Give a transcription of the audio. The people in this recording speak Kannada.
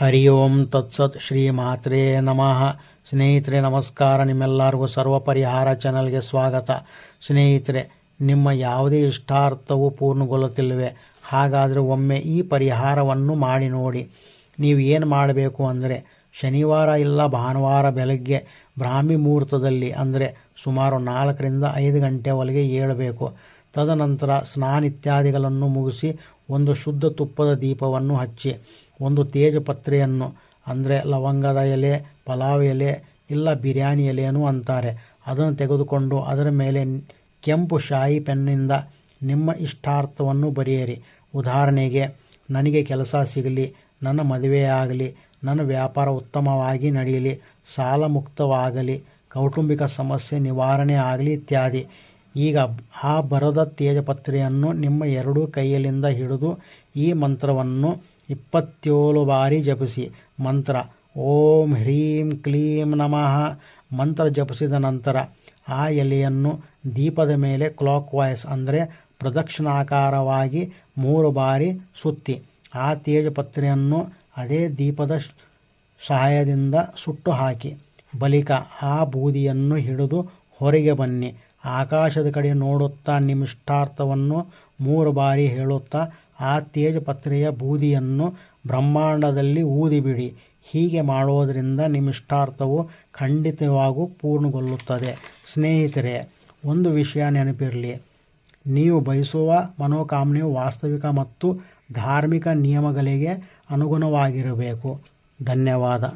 ಹರಿ ಓಂ ತತ್ಸತ್ ಶ್ರೀ ಮಾತ್ರೇ ನಮಃ ಸ್ನೇಹಿತರೆ ನಮಸ್ಕಾರ ನಿಮ್ಮೆಲ್ಲರಿಗೂ ಸರ್ವ ಪರಿಹಾರ ಚಾನಲ್ಗೆ ಸ್ವಾಗತ. ಸ್ನೇಹಿತರೆ, ನಿಮ್ಮ ಯಾವುದೇ ಇಷ್ಟಾರ್ಥವು ಪೂರ್ಣಗೊಳ್ಳುತ್ತಿಲ್ಲವೆ? ಹಾಗಾದರೆ ಒಮ್ಮೆ ಈ ಪರಿಹಾರವನ್ನು ಮಾಡಿ ನೋಡಿ. ನೀವು ಏನು ಮಾಡಬೇಕು ಅಂದರೆ, ಶನಿವಾರ ಇಲ್ಲ, ಭಾನುವಾರ ಬೆಳಗ್ಗೆ ಬ್ರಾಹ್ಮಿ ಮುಹೂರ್ತದಲ್ಲಿ ಅಂದರೆ ಸುಮಾರು ನಾಲ್ಕರಿಂದ ಐದು ಗಂಟೆ ಒಳಗೆ ಏಳಬೇಕು. ತದನಂತರ ಸ್ನಾನ ಇತ್ಯಾದಿಗಳನ್ನು ಮುಗಿಸಿ ಒಂದು ಶುದ್ಧ ತುಪ್ಪದ ದೀಪವನ್ನು ಹಚ್ಚಿ, ಒಂದು ತೇಜಪತ್ರೆಯನ್ನು, ಅಂದರೆ ಲವಂಗದ ಎಲೆ, ಪಲಾವ್ ಎಲೆ, ಇಲ್ಲ ಬಿರಿಯಾನಿ ಎಲೆಯನ್ನು ಅಂತಾರೆ. ಅದನ್ನು ತೆಗೆದುಕೊಂಡು ಅದರ ಮೇಲೆ ಕೆಂಪು ಶಾಯಿ ಪೆನ್ನಿಂದ ನಿಮ್ಮ ಇಷ್ಟಾರ್ಥವನ್ನು ಬರೆಯಿರಿ. ಉದಾಹರಣೆಗೆ, ನನಗೆ ಕೆಲಸ ಸಿಗಲಿ, ನನ್ನ ಮದುವೆಯಾಗಲಿ, ನನ್ನ ವ್ಯಾಪಾರ ಉತ್ತಮವಾಗಿ ನಡೆಯಲಿ, ಸಾಲ ಮುಕ್ತವಾಗಲಿ, ಕೌಟುಂಬಿಕ ಸಮಸ್ಯೆ ನಿವಾರಣೆ ಆಗಲಿ ಇತ್ಯಾದಿ. ಈಗ ಆ ಬರದ ತೇಜಪತ್ರೆಯನ್ನು ನಿಮ್ಮ ಎರಡೂ ಕೈಯಲ್ಲಿಂದ ಹಿಡಿದು ಈ ಮಂತ್ರವನ್ನು ಇಪ್ಪತ್ತೇಳು ಬಾರಿ ಜಪಿಸಿ. ಮಂತ್ರ, ಓಂ ಹ್ರೀಂ ಕ್ಲೀಂ ನಮಃ. ಮಂತ್ರ ಜಪಿಸಿದ ನಂತರ ಆ ಎಲೆಯನ್ನು ದೀಪದ ಮೇಲೆ ಕ್ಲಾಕ್ ವಾಯ್ಸ್ ಅಂದರೆ ಪ್ರದಕ್ಷಿಣಾಕಾರವಾಗಿ ಮೂರು ಬಾರಿ ಸುತ್ತಿ. ಆ ತೇಜಪತ್ರೆಯನ್ನು ಅದೇ ದೀಪದ ಸಹಾಯದಿಂದ ಸುಟ್ಟು ಹಾಕಿ. ಬಳಿಕ ಆ ಬೂದಿಯನ್ನು ಹಿಡಿದು ಹೊರಗೆ ಬನ್ನಿ. ಆಕಾಶದ ಕಡೆ ನೋಡುತ್ತಾ ನಿಮ್ಮ ಇಷ್ಟಾರ್ಥವನ್ನು ಮೂರು ಬಾರಿ ಹೇಳುತ್ತಾ, ಆ ತೇಜಪತ್ರೆಯ ಬೂದಿಯನ್ನು ಬ್ರಹ್ಮಾಂಡದಲ್ಲಿ ಊದಿಬಿಡಿ. ಹೀಗೆ ಮಾಡುವುದರಿಂದ ನಿಮ್ಮ ಇಷ್ಟಾರ್ಥವು ಖಂಡಿತವಾಗೂ ಪೂರ್ಣಗೊಳ್ಳುತ್ತದೆ. ಸ್ನೇಹಿತರೆ, ಒಂದು ವಿಷಯ ನೆನಪಿರಲಿ. ನೀವು ಬಯಸುವ ಮನೋಕಾಮನೆಯು ವಾಸ್ತವಿಕ ಮತ್ತು ಧಾರ್ಮಿಕ ನಿಯಮಗಳಿಗೆ ಅನುಗುಣವಾಗಿರಬೇಕು. ಧನ್ಯವಾದ.